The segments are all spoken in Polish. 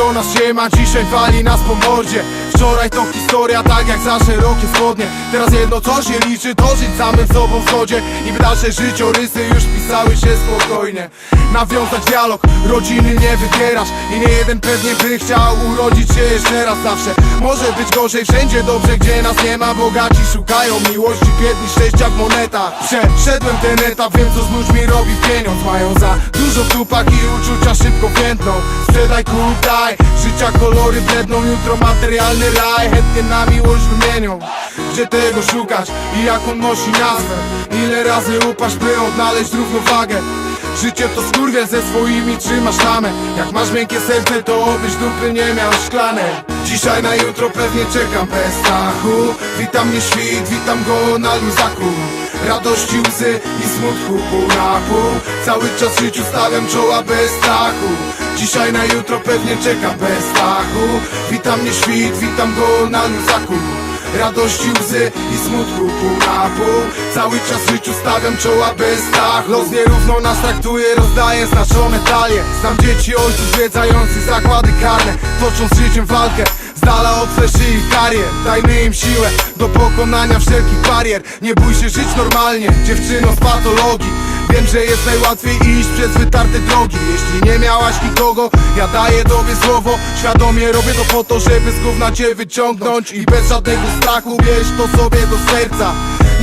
Do nas siema, dzisiaj wali nas po mordzie Wczoraj to historia, tak jak za szerokie spodnie Teraz jedno co się liczy, to żyć samym sobą w zgodzie. Niby dalsze życiorysy już pisały się spokojnie. Nawiązać dialog, rodziny nie wybierasz. I nie jeden pewnie by chciał urodzić się jeszcze raz zawsze. Może być gorzej, wszędzie dobrze, gdzie nas nie ma. Bogaci szukają miłości, biedni szczęścia w monetach. Przeszedłem ten etap, wiem co z ludźmi robi pieniądz. Mają za dużo tupak i uczucia szybko więdną Sprzedaj, kup, daj, życia kolory bledną Jutro materialny raj, chętnie na miłość wymienią Gdzie tego szukać i jak on nosi nazwę? Ile razy upaść, by odnaleźć równowagę? Życie to skurwiel ze swoimi trzymasz tamę Jak masz miękkie serce to obyś dupy nie miał szklanej Dzisiaj na jutro pewnie czekam bez strachu. Witam mnie świt, witam go na luzaku. Radości, łzy i smutku pół na pół Cały czas życiu stawiam czoła bez strachu Dzisiaj na jutro pewnie czekam bez strachu Witam mnie świt, witam go na luzaku Radości, łzy i smutku pół na pół Cały czas życiu stawiam czoła bez strachu Los nierówno nas traktuje, rozdaje znaczone talie. Znam dzieci ojców zwiedzających zakłady karne. Toczą z życiem walkę z dala od i karier. Dajmy im siłę do pokonania wszelkich barier. Nie bój się żyć normalnie, dziewczyno z patologii Wiem, że jest najłatwiej iść przez wytarte drogi. Jeśli nie miałaś nikogo, ja daję tobie słowo. Świadomie robię to po to, żeby z gówna cię wyciągnąć. I bez żadnego strachu bierz to sobie do serca.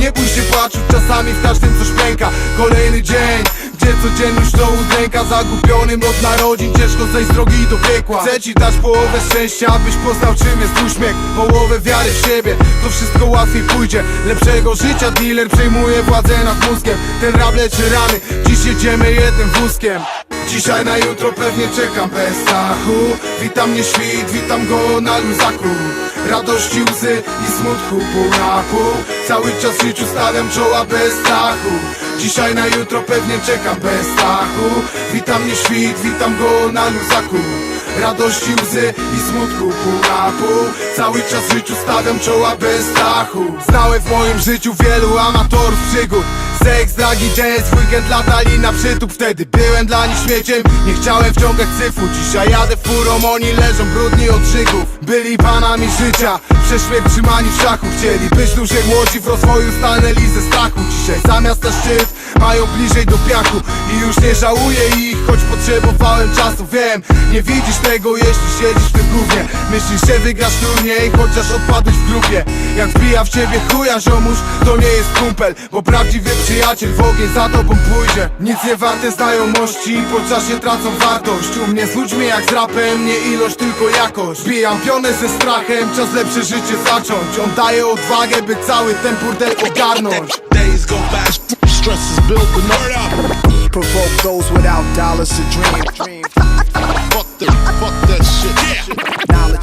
Nie bój się płaczu, czasami w każdym coś pęka. Kolejny dzień, gdzie codzienność to udręka Zagubionym od narodzin, ciężko zejść z drogi do piekła. Chcę ci dać połowę szczęścia, abyś poznał czym jest uśmiech Połowę wiary w siebie, to wszystko łatwiej pójdzie Lepszego życia dealer przejmuje władzę nad mózgiem. Ten rap leczy rany, dziś jedziemy jednym wózkiem. Dzisiaj na jutro pewnie czekam bez strachu. Witam mnie świt, witam go na luzaku. Radości, łzy i smutku na pół Cały czas życiu stawiam czoła bez strachu Dzisiaj na jutro pewnie czekam bez strachu. Witam mnie świt, witam go na luzaku. Radości, łzy i smutku pół na pół. Cały czas życiu stawiam czoła bez strachu. Znałem w moim życiu wielu amatorów przygód Seks, dragi, dance, weekend latali na przytup Wtedy byłem dla nich śmieciem, nie chciałem wciągać cyfru Dzisiaj jadę furą, oni leżą brudni od szyków Byli panami życia, prześmiech trzymani w szachu. Chcieli być dłużej młodzi, w rozwoju stanęli ze strachu. Dzisiaj zamiast na szczyt, mają bliżej do piachu. I już nie żałuję ich, choć potrzebowałem czasu. Wiem, nie widzisz tego, jeśli siedzisz w tym gównie. Myślisz, że wygrasz turniej, chociaż odpadłeś w grupie. Jak wbija w ciebie chuja ziomuś, to nie jest kumpel Bo prawdziwy przyjaciel w ogień za tobą pójdzie Nic nie warte znajomości, po czasie tracą wartość U mnie z ludźmi jak z rapem, nie ilość tylko jakość Bijam pionę ze strachem, czas lepsze życie zacząć On daje odwagę, by cały ten burdel ogarnąć Days go fast, stress is building up. provoke those without dollars to dream. dream. Fuck the, fuck that shit.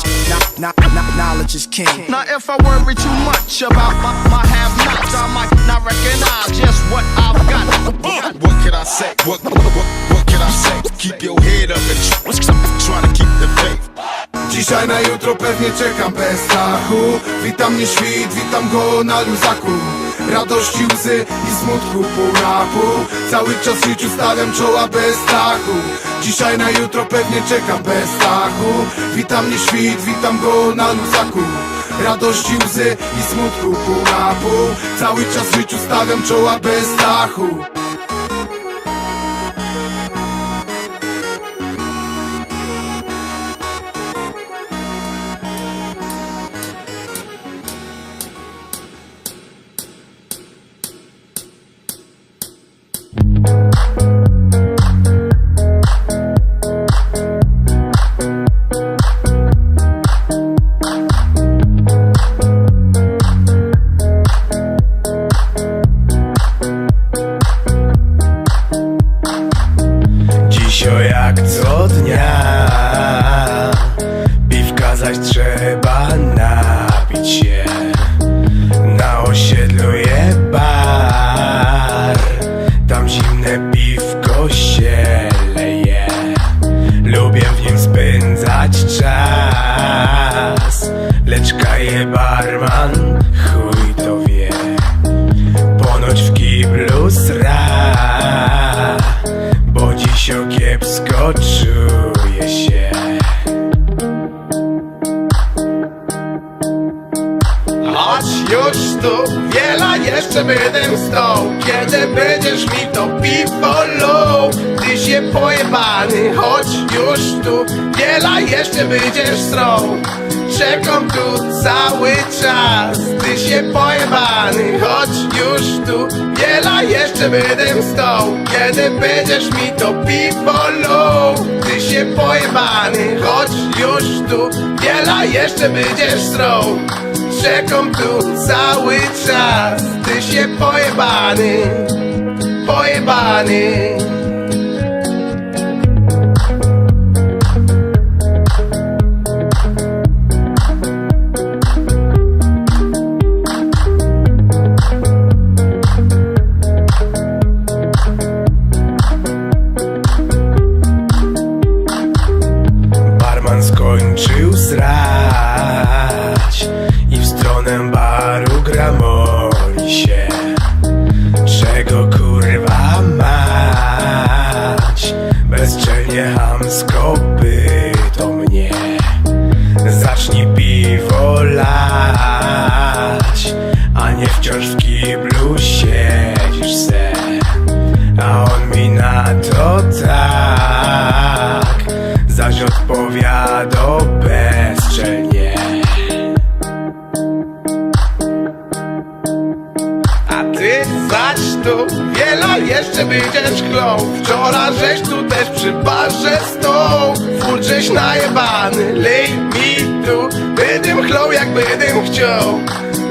Yeah. Knowledge, not, not, not, knowledge is king. Now if I worry too much about my, my have-nots, I might not recognize just what I've got. What can I say? What, what, what, what can I say? Keep your head up and Dzisiaj na jutro pewnie czekam bez strachu. Witam mnie świt, witam go na luzaku. Radości, łzy i smutku pół pół Cały czas w życiu stawiam czoła bez strachu. Dzisiaj na jutro pewnie czekam bez strachu. Witam mnie świt, witam go na luzaku. Radości, łzy i smutku pół pół Cały czas w życiu stawiam czoła bez strachu Na osiedlu je bar. Tam zimne piwko się leje. Lubię w nim spędzać czas. Lecz kaje barman, chuj to wie. Ponoć w kiblu sra. Bo dziś o kiepsko czy jeszcze będziesz strą Czekam tu cały czas. Ty się pojebany, chodź już tu. Wiela jeszcze będę tą Kiedy będziesz mi to piwo Ty się pojebany, chodź już tu. Wiela jeszcze będziesz strą Czekam tu cały czas. Ty się pojebany Pojebany będziesz klął. Wczoraj żeś tu też przy barze stął Furczyś najebany Lej mi tu. Będę chlał jak będę chciał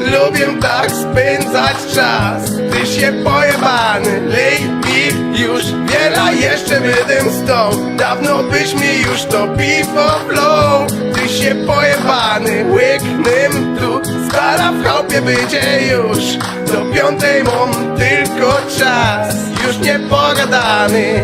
Lubię tak spędzać czas. Ty się pojebany Lej mi już. Wiela jeszcze będę z tą Dawno byś mi już to piwo flow Ty się pojebany Łyknym tu. Stara w chałupie będzie już. Do piątej mam tylko czas. Już nie pogadany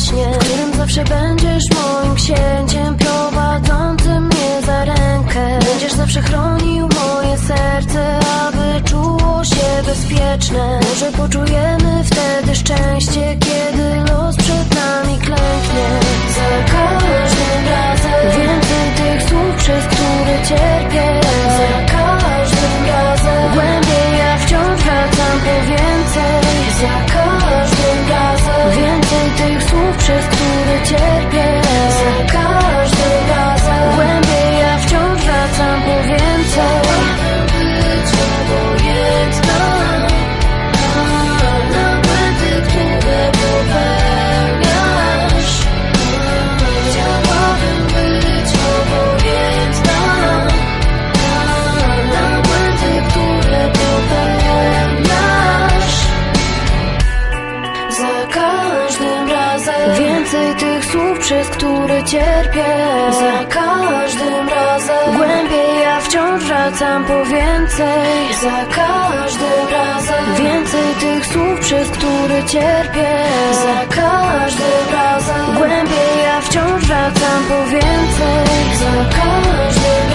śnie którym zawsze będziesz moim księciem Prowadzącym mnie za rękę. Będziesz zawsze chronił moje serce Aby czuło się bezpieczne. Może poczujemy wtedy szczęście Kiedy wracam po więcej Za każdym razem. Więcej tych słów, przez które cierpię Za każdym razem. Głębiej ja wciąż wracam po więcej Za każdym